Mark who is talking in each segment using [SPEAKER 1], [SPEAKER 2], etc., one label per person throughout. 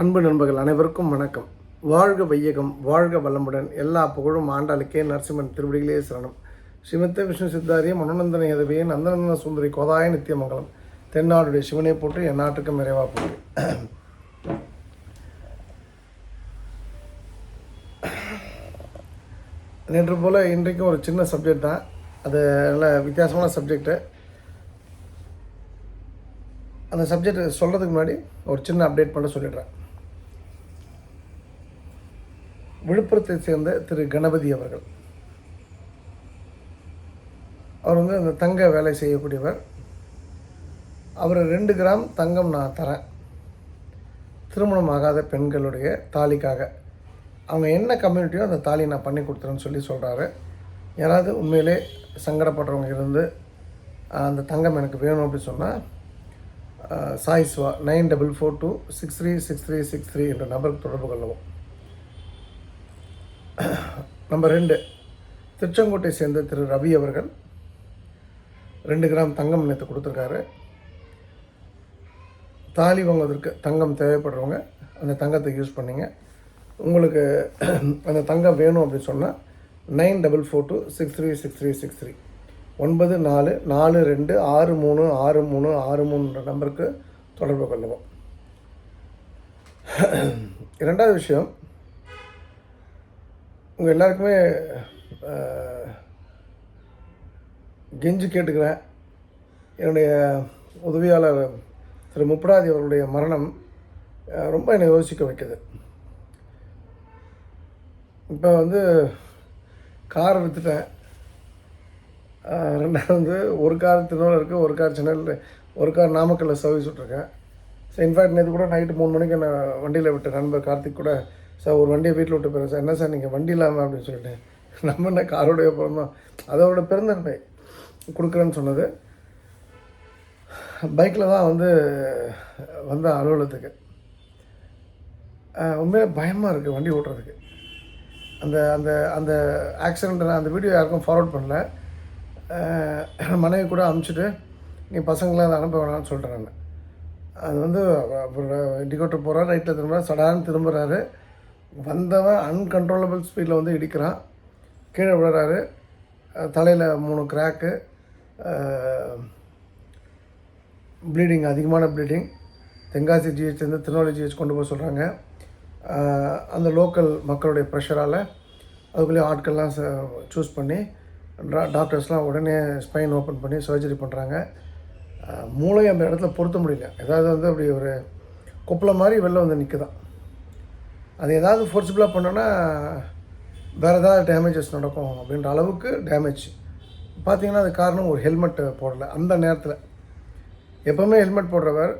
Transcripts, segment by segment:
[SPEAKER 1] அன்பு நண்பர்கள் அனைவருக்கும் வணக்கம். வாழ்க வையகம் வாழ்க வளமுடன். எல்லா புகழும் ஆண்டாளுக்கே நரசிம்மன் திருவடிகளே சரணம். ஸ்ரீமத்த விஷ்ணு சித்தாரிய மனோநந்தன எதவியே நந்தநந்தன சுந்தரி கோதாய நித்தியமங்கலம் தென்னாடுடைய சிவனை போட்டு என் நாட்டுக்கும் நிறைவா போட்டு நேற்று போல் இன்றைக்கும் ஒரு சின்ன சப்ஜெக்ட் தான். அது நல்ல வித்தியாசமான சப்ஜெக்டு அந்த சப்ஜெக்ட் சொல்கிறதுக்கு முன்னாடி ஒரு சின்ன அப்டேட் பண்ண சொல்லிடுறேன். விழுப்புரத்தை சேர்ந்த திரு கணபதி அவர்கள். அவர் வந்து அந்த தங்க வேலை செய்யக்கூடியவர். அவர் ரெண்டு கிராம் தங்கம் நான் தரேன். திருமணம் ஆகாத பெண்களுடைய தாலிக்காக. அவங்க என்ன கம்யூனிட்டியோ அந்த தாலி நான் பண்ணி கொடுத்துறேன்னு சொல்லி சொல்கிறாரு யாராவது உண்மையிலே சங்கடப்படுறவங்க இருந்து அந்த தங்கம் எனக்கு வேணும் அப்படின்னு சொன்னால் சாய்ஸ்வா nine double four two six three six three six three என்ற நபருக்கு தொடர்பு கொள்ளவும். நம்பர் ரெண்டு திருச்செங்கோட்டை சேர்ந்த திரு ரவி அவர்கள் ரெண்டு கிராம் தங்கம் நேற்று கொடுத்துருக்காரு. தாலி வாங்குவதற்கு தங்கம் தேவைப்படுறவங்க அந்த தங்கத்தை யூஸ் பண்ணிங்க. உங்களுக்கு அந்த தங்கம் வேணும் அப்படின்னு சொன்னால் nine double four two six three six three six three ஒன்பது நாலு நாலு ரெண்டு ஆறு மூணு ஆறு மூணு ஆறு மூணுன்ற நம்பருக்கு தொடர்பு கொள்ளவும். இரண்டாவது விஷயம் உங்கள் எல்லாருக்குமே கெஞ்சு கெஞ்சி கேட்டுக்கிறேன். என்னுடைய உதவியாளர் திரு முப்படாதி அவருடைய மரணம் ரொம்ப என்னை யோசிக்க வைக்குது. இப்போ வந்து கார் விற்றுட்டேன் ரெண்டாவது வந்து ஒரு கார் திருநூறு இருக்குது ஒரு கார் சென்னையில் ஒரு கார் நாமக்கல்லில் சர்வீஸ் விட்ருக்கேன் ஸோ இன்ஃபேக்ட் நேற்று கூட நைட்டு மூணு மணிக்கு நான் வண்டியில் விட்ட நண்பர் கார்த்திக் கூட சார் ஒரு வண்டியை வீட்டில் விட்டு போகிறேன் சார். என்ன சார் நீங்கள் வண்டி இல்லாமல் அப்படின்னு சொல்லிட்டு. நம்ம என்ன காரோடைய பிறந்தோம் அதோட பிறந்தன்மை கொடுக்குறேன்னு சொன்னது. பைக்கில் தான் வந்து வந்த அலுவலகத்துக்கு. ஆஹ் உண்மையிலே பயமாக இருக்குது வண்டி ஓட்டுறதுக்கு. அந்த அந்த அந்த ஆக்சிடெண்ட்டை நான் அந்த வீடியோ யாருக்கும் ஃபார்வர்ட் பண்ணல. மனைவி கூட அமுச்சிட்டு நீ பசங்களாம் அதை அனுப்ப வேணாம்னு சொல்லிட்டேன் நான். அது வந்து இண்டிகேட்டர் போகிறார் ரைட்டில் திரும்புகிறார் சடான்னு திரும்புகிறாரு வந்தவன் அன்கண்ட்ரோலபிள் ஸ்பீடில் வந்து இடிக்கிறான். கீழே விழுறாரு. தலையில் மூணு கிராக்கு ப்ளீடிங் அதிகமான ப்ளீடிங் தென்காசி ஜிஹெச்லேருந்து திருநெல்வேலி ஜிஹெச் கொண்டு போக சொல்கிறாங்க அந்த லோக்கல் மக்களுடைய ப்ரெஷரால் அதுக்குள்ளேயே ஆட்கள்லாம் சூஸ் பண்ணி டாக்டர்ஸ்லாம் உடனே ஸ்பைன் ஓப்பன் பண்ணி சர்ஜரி பண்ணுறாங்க மூளை அந்த இடத்துல பொருத்த முடியல. ஏதாவது வந்து அப்படி ஒரு கொப்பளம் மாதிரி வெளில வந்து நிற்குதான் அது ஏதாவது ஃபோர்ஸபுளாக பண்ணோன்னா வேறு ஏதாவது டேமேஜஸ் நடக்கும் அப்படின்ற அளவுக்கு டேமேஜ் பார்த்தீங்கன்னா அது காரணம் ஒரு ஹெல்மெட் போடல. அந்த நேரத்தில். எப்போவுமே ஹெல்மெட் போடுறவர்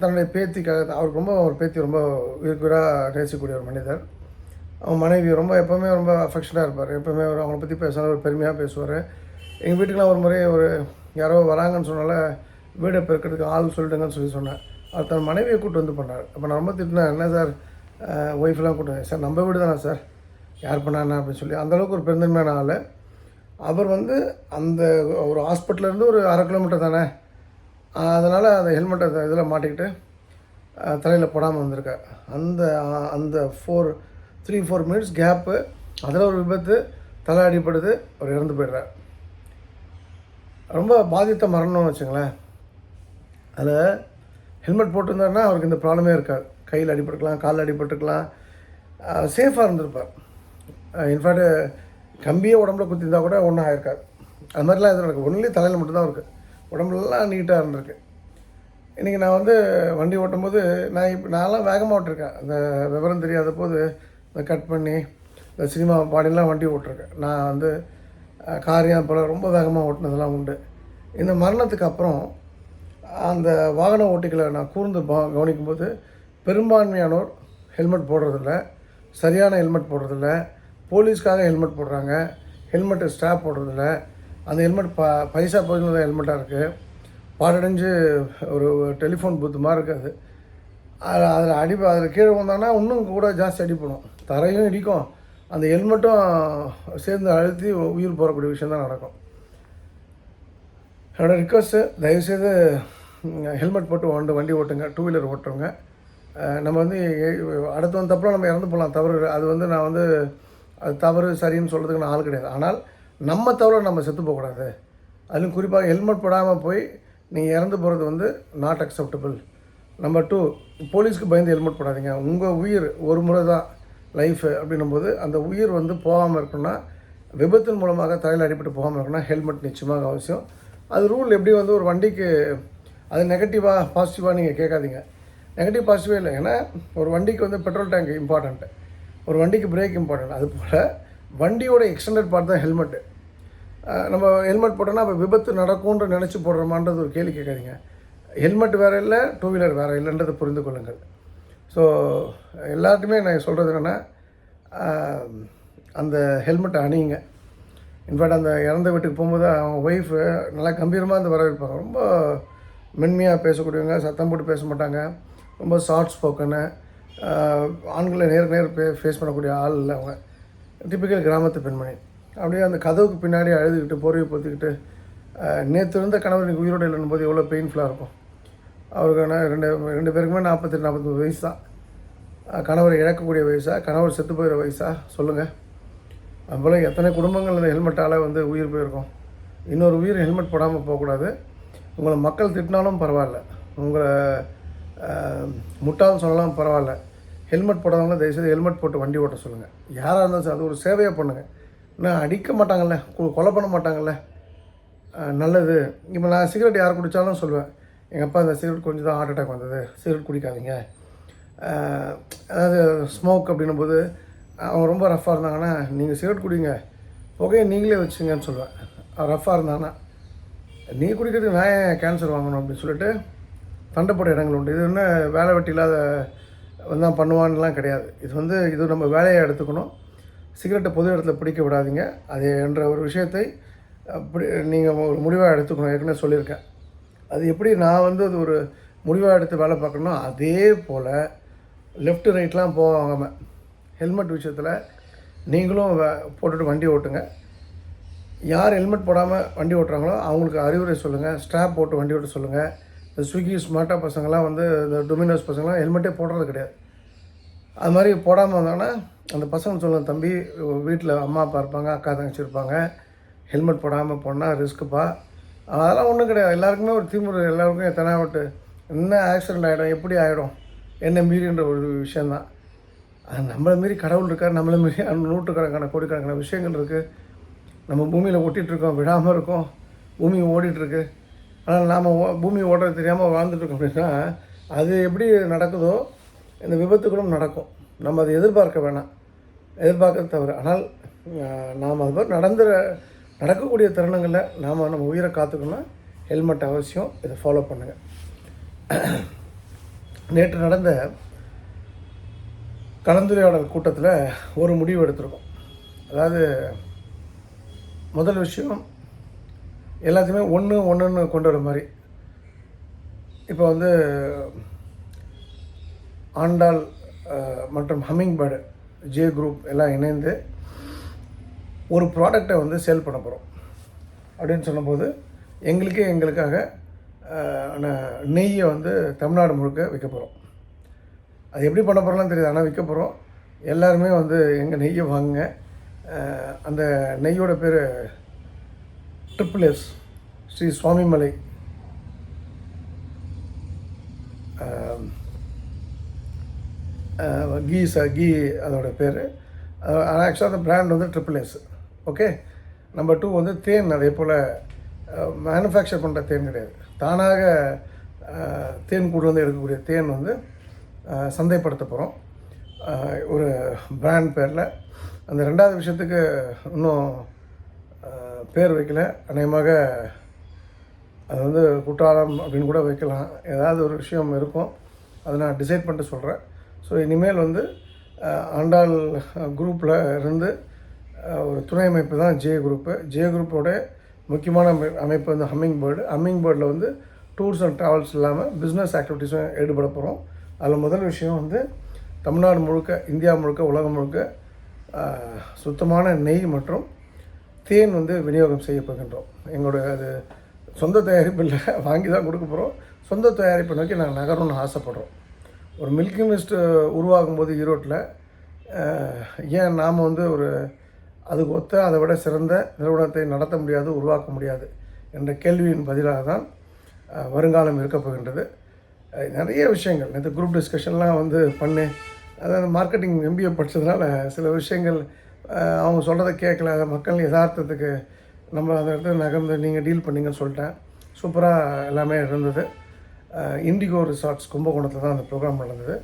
[SPEAKER 1] தன்னுடைய பேத்திக்காக அவருக்கு ரொம்ப அவர் பேத்தி ரொம்ப உயிர்க்குறாக நேசிக்கக்கூடிய ஒரு மனிதர். அவங்க மனைவி ரொம்ப எப்போவுமே ரொம்ப அஃபெக்ஷனாக இருப்பார். எப்போவுமே அவர் அவங்கள பற்றி பேசினாலும் ஒரு பெருமையாக பேசுவார். எங்கள் வீட்டுக்குலாம் ஒரு முறை ஒரு யாரோ வராங்கன்னு சொன்னால வீடை பெருக்கிறதுக்கு ஆள் சொல்லிட்டுங்கன்னு சொல்லி சொன்னேன். அவர் தன் மனைவியை கூட்டு வந்து பண்ணார். அப்போ நான் ரொம்ப திட்டினேன் என்ன சார் ஒய்ஃப்லாம் கூட்டு சார் நம்ம வீடு தானே சார்? யார் பண்ணாண்ணா அப்படின்னு சொல்லி அந்தளவுக்கு ஒரு பெருந்தன்மையான ஆள். அவர் வந்து அந்த ஒரு ஹாஸ்பிட்டலேருந்து ஒரு அரை கிலோமீட்டர் தானே? அதனால் அந்த ஹெல்மெட்டை இதில் மாட்டிக்கிட்டு தலையில் போடாமல் வந்திருக்கார். அந்த அந்த four three four minutes gap அதில் ஒரு விபத்து தலை அடிப்படுது அவர் இறந்து போயிடுறார். ரொம்ப பாதித்த மரணம்னு வச்சுங்களேன். அதில் ஹெல்மெட் போட்டிருந்தாருன்னா அவருக்கு இந்த ப்ராப்ளமே இருக்காது. கையில் அடிபட்டுருக்கலாம் காலில் அடிபட்டுருக்கலாம் சேஃபாக இருந்திருப்பார். இன்ஃபேக்ட் கம்பியே உடம்புல குத்திருந்தா கூட ஒன்றும் ஆயிருக்காது. அது மாதிரிலாம் எதுவும் நடக்கும் ஒன்லி தலையில் மட்டும்தான் இருக்குது உடம்புலலாம் நீட்டாக இருந்திருக்கு. இன்றைக்கி நான் வந்து வண்டி ஓட்டும்போது நான் இப்போ நான்லாம் வேகமாக ஓட்டிருக்கேன். அந்த விவரம் தெரியாத போது இந்த கட் பண்ணி இந்த சினிமா பாடிலாம் வண்டி ஓட்டிருக்கேன். நான் வந்து காரியம் போல் ரொம்ப வேகமாக ஓட்டினதெல்லாம் உண்டு. இந்த மரணத்துக்கு அப்புறம் அந்த வாகன ஓட்டிகளை நான் கூர்ந்து கவனிக்கும்போது பெரும்பான்மையானோர் ஹெல்மெட் போடுறதில்ல சரியான ஹெல்மெட் போடுறதில்ல போலீஸ்க்காக ஹெல்மெட் போடுறாங்க ஹெல்மெட்டு ஸ்டாப் போடுறதில்ல. அந்த ஹெல்மெட் ப பைசா பதினொன்று ஹெல்மெட்டாக இருக்குது பாடடைஞ்சு ஒரு டெலிஃபோன் பூத்து மாதிரி இருக்காது அதில் அதில் அடி அதில் கீழே வந்தாங்கன்னா இன்னும் கூட ஜாஸ்தி அடிப்படும் தரையும் இடிக்கும். அந்த ஹெல்மெட்டும் சேர்ந்து அழுத்தி உயிர் போகக்கூடிய விஷயம் தான் நடக்கும். என்னோடய ரிக்வஸ்ட்டு தயவுசெய்து ஹெல்மெட் போட்டு வண்டி வண்டி ஓட்டுங்க டூ வீலர் ஓட்டுறவங்க. நம்ம வந்து எ- அடுத்தவன் தப்புல நம்ம இறந்து போகலாம். தவறு அது வந்து நான் வந்து அது தவறு சரின்னு சொல்கிறதுக்கு நான் ஆள் கிடையாது. ஆனால் நம்ம தவறு நம்ம செத்து போகக்கூடாது. அதுலையும் குறிப்பாக ஹெல்மெட் போடாமல் போய் நீங்கள் இறந்து போகிறது வந்து நாட் அக்செப்டபிள் நம்பர் டூ போலீஸ்க்கு பயந்து ஹெல்மெட் போடாதீங்க. உங்கள் உயிர் ஒரு முறை தான் லைஃபு அப்படின்னும்போது அந்த உயிர் வந்து போகாமல் இருக்கணும்னா விபத்தின் மூலமாக தலையில் அடிபட்டு போகாமல் இருக்கணும்னா ஹெல்மெட் நிச்சயமாக அவசியம். அது ரூல் எப்படி வந்து ஒரு வண்டிக்கு அது நெகட்டிவாக பாசிட்டிவாக நீங்கள் கேட்காதீங்க. நெகட்டிவ் பாசிட்டிவே இல்லை. ஏன்னா ஒரு வண்டிக்கு வந்து பெட்ரோல் டேங்க் இம்பார்ட்டண்ட்டு ஒரு வண்டிக்கு பிரேக் இம்பார்ட்டன்ட் அதுபோல் வண்டியோட எக்ஸ்டெண்டட் பார்ட் தான் ஹெல்மெட்டு நம்ம ஹெல்மெட் போட்டோம்னா அப்போ விபத்து நடக்கும்ன்ற நினச்சி போடுறோமான்றது ஒரு கேள்வி கேட்காதீங்க. ஹெல்மெட் வேறு இல்லை டூ வீலர் வேறு இல்லைன்றதை புரிந்து கொள்ளுங்கள். ஸோ எல்லாருக்குமே நான் சொல்கிறது என்னென்னா அந்த ஹெல்மெட்டை அணியுங்க. இன்ஃபேக்ட் அந்த இறந்த வீட்டுக்கு போகும்போது அவங்க ஒய்ஃபு நல்லா கம்பீரமாக அந்த வரவேற்பாங்க ரொம்ப மென்மையாக பேசக்கூடியவங்க சத்தம் போட்டு பேச மாட்டாங்க. ரொம்ப ஷார்ட் ஸ்போக்கனு ஆண்களை நேர் நேர் பே ஃபேஸ் பண்ணக்கூடிய ஆள் இல்லை அவங்க. டிப்பிக்கல் கிராமத்து பெண்மணி. அப்படியே அந்த கதவுக்கு பின்னாடி அழுதுகிட்டு போர்வை பொத்திக்கிட்டு நேற்று இருந்த கணவர் இன்றைக்கி உயிரோடு இல்லைன்னு போது எவ்வளோ பெயின்ஃபுல்லாக இருக்கும். அவருக்கான ரெண்டு ரெண்டு பேருக்குமே நாற்பத்தெட்டு நாற்பத்தொம்பது வயசு. தான் கணவரை இழக்கக்கூடிய வயசா கணவர் செத்து போயிடுற வயசா சொல்லுங்கள் அதுபோல் எத்தனை குடும்பங்கள் இந்த ஹெல்மெட்டால் வந்து உயிர் போயிருக்கும். இன்னொரு உயிர் ஹெல்மெட் போடாமல் போகக்கூடாது. உங்களை மக்கள் திட்டினாலும் பரவாயில்ல. உங்களை முட்டாள்னு சொல்லலாம் பரவாயில்ல. ஹெல்மெட் போடாதவங்க தயவுசெய்து ஹெல்மெட் போட்டு வண்டி ஓட்ட சொல்லுங்கள் யாராக இருந்தாலும் சரி அது ஒரு சேவையாக பண்ணுங்கள் இன்னும் அடிக்க மாட்டாங்கல்ல கொலை பண்ண மாட்டாங்கல்ல. நல்லது. இப்போ நான் சிகரெட் யார் குடித்தாலும் சொல்லுவேன். எங்கள் அப்பா இந்த சிகரெட் கொஞ்சம் தான் ஹார்ட் அட்டாக் வந்தது. சிகரெட் குடிக்காதீங்க. அதாவது ஸ்மோக் அப்படின்னும் போது அவங்க ரொம்ப ரஃப்பாக இருந்தாங்கன்னா நீங்கள் சிகரெட் குடிங்க. புகையை நீங்களே வச்சுங்கன்னு சொல்லுவேன். ரஃப்பாக இருந்தாங்கன்னா நீ குடிக்கிறதுக்கு நான் ஏன் கேன்சர் வாங்கணும் அப்படின்னு சொல்லிட்டு தண்டப்பட்ட இடங்கள் உண்டு. இது என்ன வேலை வெட்டி இல்லாத தான் பண்ணுவான்லாம் கிடையாது. இது வந்து இது நம்ம வேலையை எடுத்துக்கணும். சிகரெட்டை பொது இடத்துல பிடிக்க விடாதீங்க. அது என்ற ஒரு விஷயத்தை அப்படி நீங்கள் ஒரு முடிவாக எடுத்துக்கணும். ஏற்கனவே சொல்லியிருக்கேன். அது எப்படி நான் வந்து அது ஒரு முடிவாக எடுத்து வேலை பார்க்கணும் அதே போல் லெஃப்ட் ரைட்லாம் போகாம ஹெல்மெட் விஷயத்தில் நீங்களும் வே- போட்டுட்டு வண்டி ஓட்டுங்க. யார் ஹெல்மெட் போடாமல் வண்டி ஓட்டுறாங்களோ அவங்களுக்கு அறிவுரை சொல்லுங்கள் ஸ்ட்ராப் போட்டு வண்டி ஓட்ட சொல்லுங்கள் இந்த ஸ்விக்கி ஸ்மார்ட்டாக பசங்களாம் வந்து இந்த டொமினோஸ் பசங்களாம் ஹெல்மெட்டே போடுறது கிடையாது. அது மாதிரி போடாமல் வந்தாங்கன்னா அந்த பசங்க சொல்லுவாங்க தம்பி வீட்டில் அம்மா அப்பா இருப்பாங்க அக்கா தங்கச்சி இருப்பாங்க. ஹெல்மெட் போடாமல் போனால் ரிஸ்க்குப்பா அதெல்லாம் ஒன்றும் கிடையாது. எல்லாருக்குமே ஒரு திமுறை எல்லாருக்கும் எத்தனை விட்டு என்ன ஆக்சிடென்ட் ஆகிடும் எப்படி ஆகிடும் என்ன மீறின்ற ஒரு விஷயந்தான் அது நம்மளை மீறி கடவுள் இருக்கார் நம்மளை மீறி நூற்றுக்கணக்கான கோடிக்கணக்கான விஷயங்கள் இருக்குது நம்ம பூமியில் ஒட்டிகிட்ருக்கோம் விடாமல் இருக்கோம் பூமி ஓடிட்டுருக்கு ஆனால் நாம் பூமி ஓடுறது தெரியாமல் வாழ்ந்துட்டுருக்கோம் அப்படின்னா அது எப்படி நடக்குதோ இந்த விபத்துகளும் நடக்கும். நம்ம அதை எதிர்பார்க்க வேணாம். எதிர்பார்க்க தவிர ஆனால் நாம் அது மாதிரி நடந்துற நடக்கக்கூடிய தருணங்களில் நாம் நம்ம உயிரை காத்துக்கணும்னா ஹெல்மெட் அவசியம். இதை ஃபாலோ பண்ணுங்கள் நேற்று நடந்த கலந்துரையாடல் கூட்டத்தில் ஒரு முடிவு எடுத்திருக்கோம். அதாவது முதல் விஷயம் எல்லாத்தையுமே ஒன்று ஒன்றுன்னு கொண்டு வர மாதிரி. இப்போ வந்து ஆண்டாள் மற்றும் ஹம்மிங் பேர்டு ஜே குரூப் எல்லாம் இணைந்து ஒரு ப்ராடக்டை வந்து சேல் பண்ண போகிறோம் அப்படின்னு சொன்னபோது எங்களுக்கே எங்களுக்காக நெய்யை வந்து தமிழ்நாடு முழுக்க விற்க போகிறோம் அது எப்படி பண்ண போகிறோம்லாம் தெரியுது. ஆனால் விற்க போகிறோம் எல்லாருமே வந்து எங்கள் நெய்யை வாங்குங்க. அந்த நெய்யோட பேர் ட்ரிபிள் எஸ் ஸ்ரீ சுவாமிமலை கீ ச கீ அதோட பேர். ஆக்சுவலாக அந்த பிராண்ட் வந்து triple S okay number two வந்து தேன் அதே போல் மேனுஃபேக்சர் பண்ணுற தேன் கிடையாது. தானாக uh, தேன் கூடு வந்து எடுக்கக்கூடிய தேன் வந்து uh, சந்தைப்படுத்த போகிறோம் uh, ஒரு பிராண்ட் பேரில். அந்த ரெண்டாவது விஷயத்துக்கு இன்னும் பேர் வைக்கல. அநேகமாக அது வந்து குற்றாலம் அப்படின்னு கூட வைக்கலாம். ஏதாவது ஒரு விஷயம் இருக்கும். அதை நான் டிசைட் பண்ணிட்டு சொல்கிறேன் ஸோ இனிமேல் வந்து ஆண்டாள் குரூப்பில் இருந்து ஒரு துணை அமைப்பு தான் ஜே குரூப்பு ஜே குரூப்போட முக்கியமான அமைப்பு வந்து ஹம்மிங் பேர்டு ஹம்மிங் பேர்டில் வந்து டூர்ஸ் அண்ட் ட்ராவல்ஸ் இல்லாமல் பிஸ்னஸ் ஆக்டிவிட்டீஸும் ஈடுபட போகிறோம் அதில் முதல் விஷயம் வந்து தமிழ்நாடு முழுக்க இந்தியா முழுக்க உலகம் முழுக்க சுத்தமான நெய் மற்றும் தேன் வந்து விநியோகம் செய்ய போகின்றோம் எங்களுடைய அது சொந்த தயாரிப்பில் வாங்கி தான் கொடுக்க போகிறோம் சொந்த தயாரிப்பை நோக்கி நாங்கள் நகரணும்னு ஆசைப்படுறோம். ஒரு மில்கி மிஸ்ட் உருவாகும் போது ஈரோட்டில் ஏன் நாம் வந்து ஒரு அதுக்கு ஒத்த அதை விட சிறந்த நிறுவனத்தை நடத்த முடியாது உருவாக்க முடியாது என்ற கேள்வியின் பதிலாக தான் வருங்காலம் இருக்க போகின்றது. நிறைய விஷயங்கள். நேற்று குரூப் டிஸ்கஷன்லாம் வந்து பண்ணு அதாவது மார்க்கெட்டிங் எம்பிஏ படித்ததுனால சில விஷயங்கள் அவங்க சொல்கிறத கேட்கல. அதை மக்கள் யதார்த்தத்துக்கு நம்ம அந்த இடத்துல நகர்ந்து நீங்கள் டீல் பண்ணீங்கன்னு சொல்லிட்டேன். சூப்பராக எல்லாமே இருந்தது. இண்டிகோ ரிசார்ட்ஸ் கும்பகோணத்தில் தான் அந்த ப்ரோக்ராம் நடந்தது.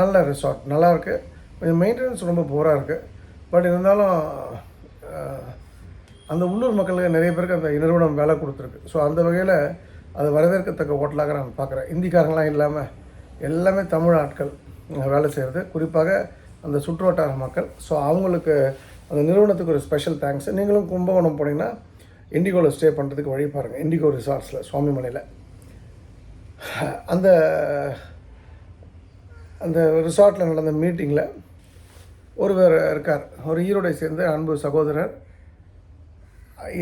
[SPEAKER 1] நல்ல ரிசார்ட் நல்லாயிருக்கு கொஞ்சம் மெயின்டெனன்ஸ் ரொம்ப போராக இருக்குது பட் இருந்தாலும் அந்த உள்ளூர் மக்களுக்கு நிறைய பேருக்கு அந்த நிறுவனம் வேலை கொடுத்துருக்கு. ஸோ அந்த வகையில் அது வரவேற்கத்தக்க ஹோட்டலாக நான் பார்க்குறேன். இந்திக்காரங்களாம் இல்லாமல் எல்லாமே தமிழ் ஆட்கள் வேலை செய்கிறது குறிப்பாக அந்த சுற்றுவட்டார மக்கள். ஸோ அவங்களுக்கு அந்த நிறுவனத்துக்கு ஒரு ஸ்பெஷல் தேங்க்ஸ் நீங்களும் கும்பகோணம் போனீங்கன்னா இண்டிகோவில் ஸ்டே பண்ணுறதுக்கு வழி பாருங்கள் இண்டிகோ ரிசார்ட்ஸில் சுவாமிமலையில். அந்த அந்த ரிசார்ட்டில் நடந்த மீட்டிங்கில் ஒருவர் இருக்கார். ஒரு ஈரோடை சேர்ந்த அன்பு சகோதரர்.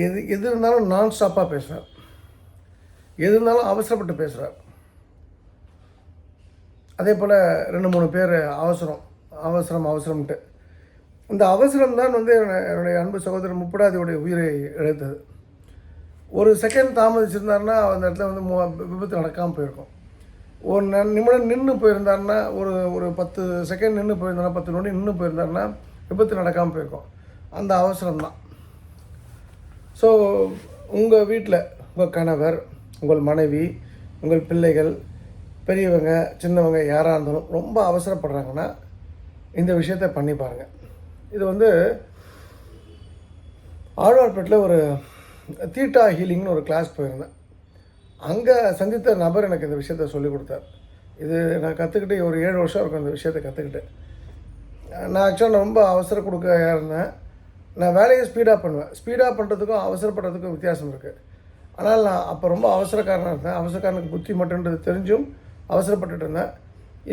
[SPEAKER 1] எது எது இருந்தாலும் நான் ஸ்டாப்பாக பேசுகிறார் எது இருந்தாலும் அவசரப்பட்டு பேசுகிறார் அதே போல் ரெண்டு மூணு பேர் அவசரம். அவசரம் அவசரம்ட்டு. இந்த அவசரம் தான் வந்து என்னுடைய அன்பு சகோதரர் முப்படாதியுடைய உயிரை இழைத்தது ஒரு செகண்ட் தாமதிச்சிருந்தாருன்னா அந்த இடத்துல வந்து விபத்து நடக்காமல் போயிருக்கும். ஒரு நிமிடம் நின்று போயிருந்தாருன்னா ஒரு ஒரு பத்து செகண்ட் நின்று போயிருந்தாருன்னா பத்து நொடி நின்று போயிருந்தாருன்னா விபத்து நடக்காமல் போயிருக்கும். அந்த அவசரம் தான். ஸோ உங்கள் வீட்டில் உங்கள் கணவர் உங்கள் மனைவி உங்கள் பிள்ளைகள் பெரியவங்க சின்னவங்க யாராக இருந்தாலும் ரொம்ப அவசரப்படுறாங்கன்னா இந்த விஷயத்தை பண்ணி பாருங்கள் இது வந்து ஆழ்வார்பேட்டில் ஒரு தீட்டா ஹீலிங்னு ஒரு கிளாஸ் போயிருந்தேன். அங்கே சந்தித்த நபர் எனக்கு இந்த விஷயத்த சொல்லிக் கொடுத்தார். இது நான் கற்றுக்கிட்டு ஒரு ஏழு வருஷம் இருக்கும் இந்த விஷயத்தை கற்றுக்கிட்டு நான் ஆக்சுவலாக ரொம்ப அவசர கொடுக்க இருந்தேன். நான் வேலையை ஸ்பீடாக பண்ணுவேன். ஸ்பீடாக பண்ணுறதுக்கும் அவசரப்படுறதுக்கும் வித்தியாசம் இருக்குது ஆனால் நான் அப்போ ரொம்ப அவசரக்காரனாக இருந்தேன். அவசரக்காரனுக்கு புத்தி மட்டுன்றது தெரிஞ்சும் அவசரப்பட்டுட்டு இருந்தேன்.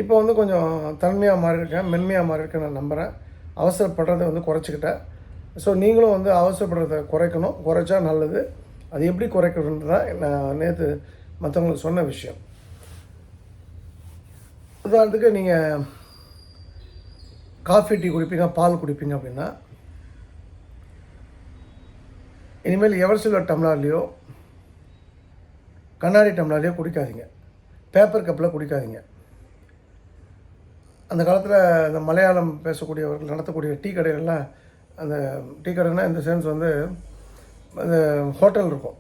[SPEAKER 1] இப்போ வந்து கொஞ்சம் தன்மையாக மாறியிருக்கேன் மென்மையாக மாறியிருக்கேன் நான் நம்புகிறேன் அவசரப்படுறதை வந்து குறைச்சிக்கிட்டேன். ஸோ நீங்களும் வந்து அவசரப்படுறதை குறைக்கணும். குறைச்சா நல்லது. அது எப்படி குறைக்கணுன்றது தான் நான் நேற்று மற்றவங்களுக்கு சொன்ன விஷயம். உதாரணத்துக்கு நீங்கள் காஃபி டீ குடிப்பீங்க பால் குடிப்பீங்க அப்படின்னா இனிமேல் எவர் சில்வர் டம்ளர்லேயோ கண்ணாடி டம்ளர்லேயோ குடிக்காதீங்க. பேப்பர் கப்பில் குடிக்காதீங்க. அந்த காலத்தில் இந்த மலையாளம் பேசக்கூடியவர்கள் நடத்தக்கூடிய டீ கடைகள்லாம் அந்த டீ கடைனா இந்த சென்ஸ் வந்து அந்த ஹோட்டல் இருக்கும்.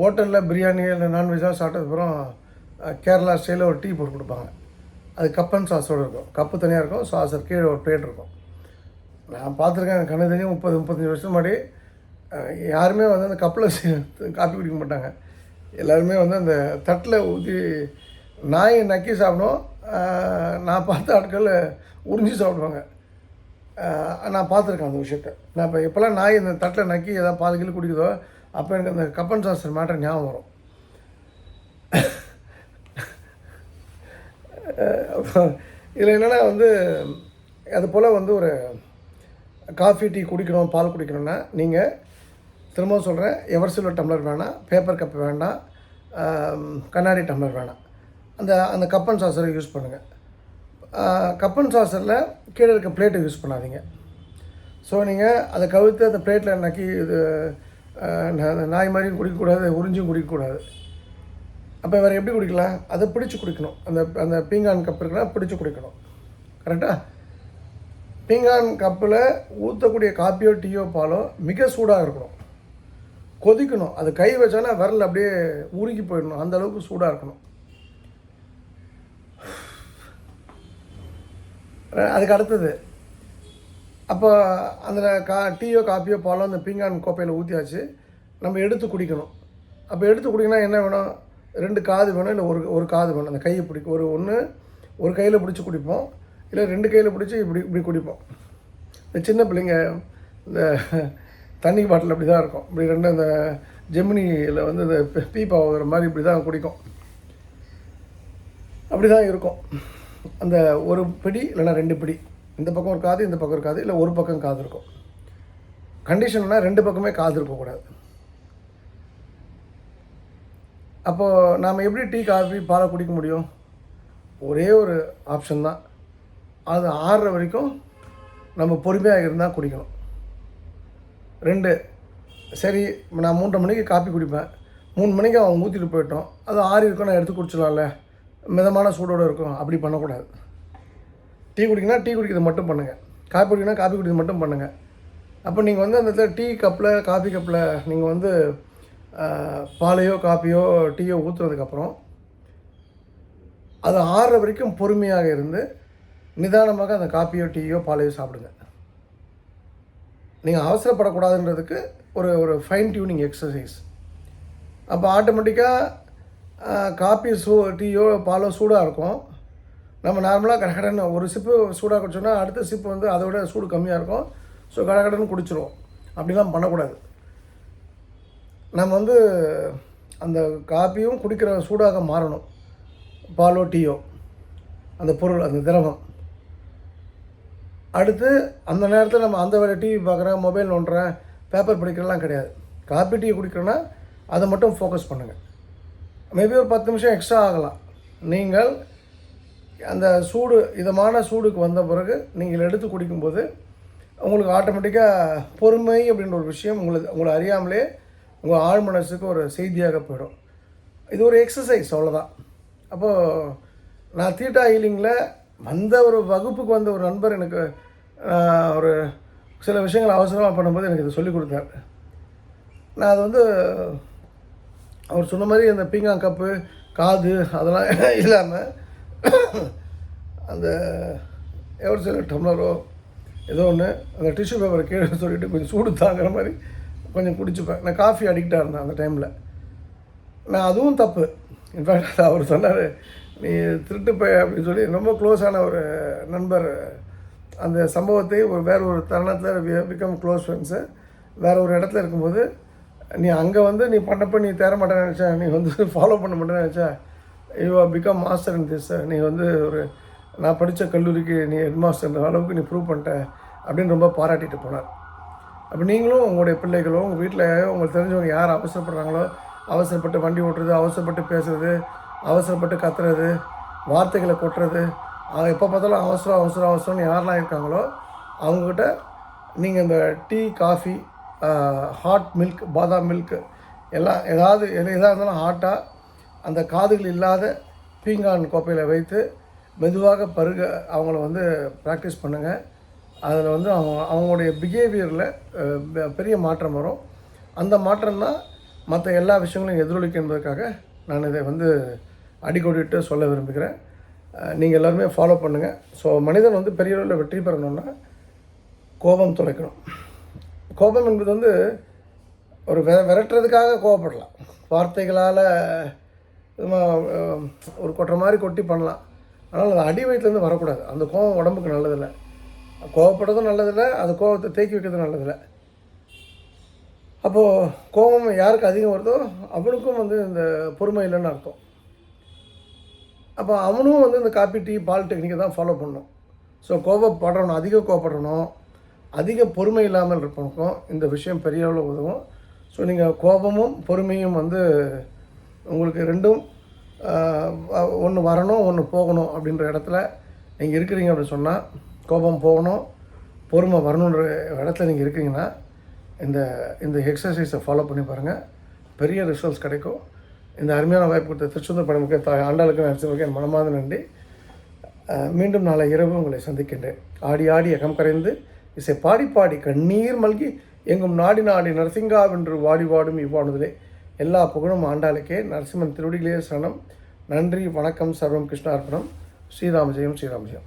[SPEAKER 1] ஹோட்டலில் பிரியாணி இல்லை நான்வெஜ்ஜாக சாப்பிட்டதுக்கப்புறம் கேரளா ஸ்டைலில் ஒரு டீ போட்டு கொடுப்பாங்க. அது கப்பன் சாஸோடு இருக்கும். கப்பு தனியாக இருக்கும் சாஸ் கீழே ஒரு பிளேட் இருக்கும். நான் பார்த்துருக்கேன் கண்ணு தெரியும் முப்பது முப்பத்தஞ்சு வருஷம் முன்னாடி யாருமே வந்து அந்த கப்பில் காப்பி குடிக்க மாட்டாங்க. எல்லாருமே வந்து அந்த தட்டில் ஊற்றி நாயை நக்கி சாப்பிடும் நான் பார்த்த ஆட்கள் உறிஞ்சி சாப்பிடுவாங்க. நான் பார்த்துருக்கேன் அந்த விஷயத்த. நான் இப்போ எப்போல்லாம் நாய் இந்த தட்டில் நக்கி ஏதாவது பால் குடிக்குதோ அப்போ எனக்கு அந்த கப்பன் சாஸ் மேட்டர் ஞாபகம் வரும். இதில் என்னென்னா வந்து அது போல் வந்து ஒரு காஃபி டீ குடிக்கணும் பால் குடிக்கணும்னா நீங்கள் திரும்பவும் சொல்கிறேன் எவர் சில்வர் டம்ளர் வேணாம் பேப்பர் கப் வேண்டாம் கண்ணாடி டம்ளர் வேணாம். அந்த அந்த கப்பன் சாசரை யூஸ் பண்ணுங்கள் கப்பன் சாசரில் கீழே இருக்க பிளேட்டை யூஸ் பண்ணாதீங்க. ஸோ நீங்கள் அதை கவிழ்த்து அந்த பிளேட்டில் நக்கி இது நாய் மாதிரியும் குடிக்கக்கூடாது உறிஞ்சும் குடிக்கக்கூடாது. அப்போ வேறு எப்படி குடிக்கலாம்? அதை பிடிச்சி குடிக்கணும். அந்த அந்த பீங்கான் கப் இருக்குன்னா பிடிச்சி குடிக்கணும். கரெக்டாக பீங்கான் கப்பில் ஊற்றக்கூடிய காப்பியோ டீயோ பாலோ மிக சூடாக இருக்கணும். கொதிக்கணும். அது கை வச்சோன்னா விரல் அப்படியே உருகி போயிடணும். அந்தளவுக்கு சூடாக இருக்கணும். அதுக்கு அடுத்தது. அப்போ அந்த கா டீயோ காப்பியோ பாலோ அந்த பீங்கான் கோப்பையில் ஊற்றியாச்சு நம்ம எடுத்து குடிக்கணும். அப்போ எடுத்து குடிக்கணும் என்ன வேணும்? ரெண்டு காது வேணும் இல்லை ஒரு ஒரு காது வேணும்? அந்த கையை பிடிக்கும் ஒரு ஒன்று ஒரு கையில் பிடிச்சி குடிப்போம். இல்லை ரெண்டு கையில் பிடிச்சி இப்படி இப்படி குடிப்போம். இந்த சின்ன பிள்ளைங்க இந்த தண்ணி பாட்டில் அப்படி தான் இருக்கும். இப்படி ரெண்டு அந்த ஜெமினியில் வந்து இந்த பீ- பீப்பா மாதிரி இப்படி தான் குடிக்கும். அப்படி தான் இருக்கும். அந்த ஒரு பிடி இல்லைன்னா ரெண்டு பிடி. இந்த பக்கம் ஒரு காது இந்த பக்கம் ஒரு காது இல்லை ஒரு பக்கம் காது இருக்கும். கண்டிஷன்னா ரெண்டு பக்கமே காது இருக்கக்கூடாது. அப்போது நாம் எப்படி டீ காஃபி பாலை குடிக்க முடியும்? ஒரே ஒரு ஆப்ஷன் தான். அது ஆறுற வரைக்கும் நம்ம பொறுமையாக இருந்தால் குடிக்கணும். ரெண்டு சரி நான் மூன்றரை மணிக்கு காப்பி குடிப்பேன். மூணு மணிக்கு அவன் ஊற்றிட்டு போயிட்டோம். அது ஆறி இருக்கும் நான் எடுத்து குடிச்சிடலாம்ல. மிதமான சூடோடு இருக்கும். அப்படி பண்ணக்கூடாது. டீ குடிக்கணும்னா டீ குடிக்கிறது மட்டும் பண்ணுங்கள் காப்பி குடிக்கணும்னா காப்பி குடிக்கிறது மட்டும் பண்ணுங்கள் அப்போ நீங்கள் வந்து அந்த இடத்துல டீ கப்பில் காஃபி கப்பில் நீங்கள் வந்து பாலையோ காப்பியோ டீயோ ஊற்றுனதுக்கப்புறம் அது ஆறுற வரைக்கும் பொறுமையாக இருந்து நிதானமாக அந்த காப்பியோ டீயோ பாலையோ சாப்பிடுங்க. நீங்கள் அவசரப்படக்கூடாதுன்றதுக்கு ஒரு ஒரு ஃபைன் டியூனிங் எக்ஸசைஸ் அப்போ ஆட்டோமேட்டிக்காக காப்பி சூ டீயோ பாலோ சூடாக இருக்கும். நம்ம நார்மலாக கடகடன்னு ஒரு சிப்பு சூடாக குடிச்சோன்னா அடுத்த சிப்பு வந்து அதை விட சூடு கம்மியாக இருக்கும். ஸோ கடகடன்னு குடிச்சிருவோம் அப்படிலாம் பண்ணக்கூடாது. நம்ம வந்து அந்த காப்பியும் குடிக்கிற சூடாக மாறணும். பாலோ டீயோ அந்த பொருள் அந்த திரவம். அடுத்து அந்த நேரத்தில் நம்ம அந்த வேலை டிவி பார்க்குறேன் மொபைல் நோண்டுறேன் பேப்பர் படிக்கிறலாம் கிடையாது. காப்பி டீ குடிக்கிறோன்னா அதை மட்டும் ஃபோக்கஸ் பண்ணுங்கள் மேபி ஒரு பத்து நிமிஷம் எக்ஸ்ட்ரா ஆகலாம். நீங்கள் அந்த சூடு இதமான சூடுக்கு வந்த பிறகு நீங்கள் எடுத்து குடிக்கும்போது உங்களுக்கு ஆட்டோமேட்டிக்காக பொறுமை அப்படின்ற ஒரு விஷயம் உங்களுக்கு உங்களை அறியாமலே உங்கள் ஆழ் மனசுக்கு ஒரு செய்தியாக போயிடும். இது ஒரு எக்ஸசைஸ் அவ்வளோதான் அப்போது நான் தீட்டா ஹீலிங்கில் வந்த ஒரு வகுப்புக்கு வந்த ஒரு நண்பர் எனக்கு ஒரு சில விஷயங்கள் அவசரமாக பண்ணும்போது எனக்கு இதை சொல்லிக் கொடுத்தாரு. நான் அது வந்து அவர் சொன்ன மாதிரி அந்த பீங்காங் கப்பு காது அதெல்லாம் இல்லாமல் அந்த எவர் சில டம்ளரோ ஏதோ ஒன்று அந்த டிஷ்யூ பேப்பரை கீழே சொல்லிவிட்டு கொஞ்சம் சூடு தாங்குற மாதிரி கொஞ்சம் குடிச்சுப்பேன். நான் காஃபி அடிக்டாக இருந்தேன் அந்த டைமில் நான் அதுவும் தப்பு. இன்ஃபேக்ட் அவர் சொன்னார் நீ திருட்டு பய அப்படின்னு சொல்லி ரொம்ப க்ளோஸான ஒரு நண்பர் அந்த சம்பவத்தை ஒரு வேற ஒரு தருணத்தில் பிகம் க்ளோஸ் ஃப்ரெண்ட்ஸு வேறு ஒரு இடத்துல இருக்கும்போது நீ அங்கே வந்து நீ பண்ணப்போ நீ தேர மாட்டேன்னு நினச்சா நீ வந்து ஃபாலோ பண்ண மாட்டேன்னு நினச்சா you are become master in this நீ வந்து ஒரு நான் படித்த கல்லூரிக்கு நீ ஹெட் மாஸ்டர் அளவுக்கு நீ ப்ரூவ் பண்ணிட்ட அப்படின்னு ரொம்ப பாராட்டிட்டு போனார். அப்போ நீங்களும் உங்களுடைய பிள்ளைகளோ உங்கள் வீட்டில் உங்களுக்கு தெரிஞ்சவங்க யார் அவசரப்படுறாங்களோ அவசரப்பட்டு வண்டி ஓட்டுறது அவசரப்பட்டு பேசுறது அவசரப்பட்டு கத்துறது வார்த்தைகளை கொட்டுறது அவங்க எப்போ பார்த்தாலும் அவசரம் அவசரம் அவசரம்னு யாரெல்லாம் இருக்காங்களோ அவங்கக்கிட்ட நீங்கள் இந்த டீ காஃபி ஹாட் மில்க் பாதாம் மில்க் எல்லாம் ஏதாவது எது எதாக இருந்தாலும் ஹாட்டாக அந்த காதுகள் இல்லாத பீங்கான் கோப்பையில் வைத்து மெதுவாக பருக அவங்கள வந்து ப்ராக்டிஸ் பண்ணுங்கள் அதில் வந்து அவங்க அவங்களுடைய பிஹேவியரில் பெரிய மாற்றம் வரும். அந்த மாற்றம் தான் மற்ற எல்லா விஷயங்களையும் எதிரொலிக்கும் என்பதற்காக நான் இதை வந்து அடிக்கோடிட்டு சொல்ல விரும்புகிறேன். நீங்கள் எல்லாருமே ஃபாலோ பண்ணுங்கள் ஸோ மனிதன் வந்து பெரிய அளவில் வெற்றி பெறணும்னா கோபம் துளைக்கணும். கோபம் என்பது வந்து ஒரு வெ விரட்டுறதுக்காக கோவப்படலாம் வார்த்தைகளால் ஒரு கொட்டுற மாதிரி கொட்டி பண்ணலாம். ஆனால் அது அடி வயிற்றுலேருந்து வரக்கூடாது. அந்த கோபம் உடம்புக்கு நல்லதில்லை. கோவப்படுறதும் நல்லதில்லை அது கோபத்தை தேக்கி வைக்கிறதும் நல்லதில்லை. அப்போது கோபம் யாருக்கு அதிகம் வருதோ அவனுக்கும் வந்து இந்த பொறுமை இல்லைன்னு அர்த்தம். அப்போ அவனும் வந்து இந்த காப்பி டீ பால் டெக்னிக்கை தான் ஃபாலோ பண்ணணும். ஸோ கோபப்படுறவனும் அதிக கோபப்படணும் அதிக பொறுமை இல்லாமல் இருப்பவனுக்கும் இந்த விஷயம் பெரிய அளவில் உதவும். ஸோ நீங்கள் கோபமும் பொறுமையும் வந்து உங்களுக்கு ரெண்டும் ஒன்று வரணும் ஒன்று போகணும் அப்படின்ற இடத்துல நீங்கள் இருக்கிறீங்க அப்படின்னு சொன்னால் கோபம் போகணும் பொறுமை வரணுன்ற இடத்துல நீங்கள் இருக்கீங்கன்னா இந்த இந்த எக்ஸசைஸை ஃபாலோ பண்ணி பாருங்கள் பெரிய ரிசல்ட்ஸ் கிடைக்கும். இந்த அருமையான வாய்ப்பு கொடுத்த திருச்செந்தூர் படமுக்கு த ஆண்டாளுக்கு நரசிம்மருக்கு என் மனமார்ந்த நன்றி. மீண்டும் நாளை இரவு உங்களை சந்திக்கின்றேன். ஆடி ஆடி அகம் கரைந்து இசை பாடி பாடி கண்ணீர் மல்கி எங்கும் நாடி நாடி நரசிங்காவென்று வாடி வாடும் இவ்வாணுதலே எல்லா புகழும் ஆண்டாளுக்கே. நரசிம்மன் திருவடிகளே சரணம். நன்றி வணக்கம் சர்வம் கிருஷ்ணார்ப்பணம் ஸ்ரீராமஜெயம் ஸ்ரீராமஜெயம்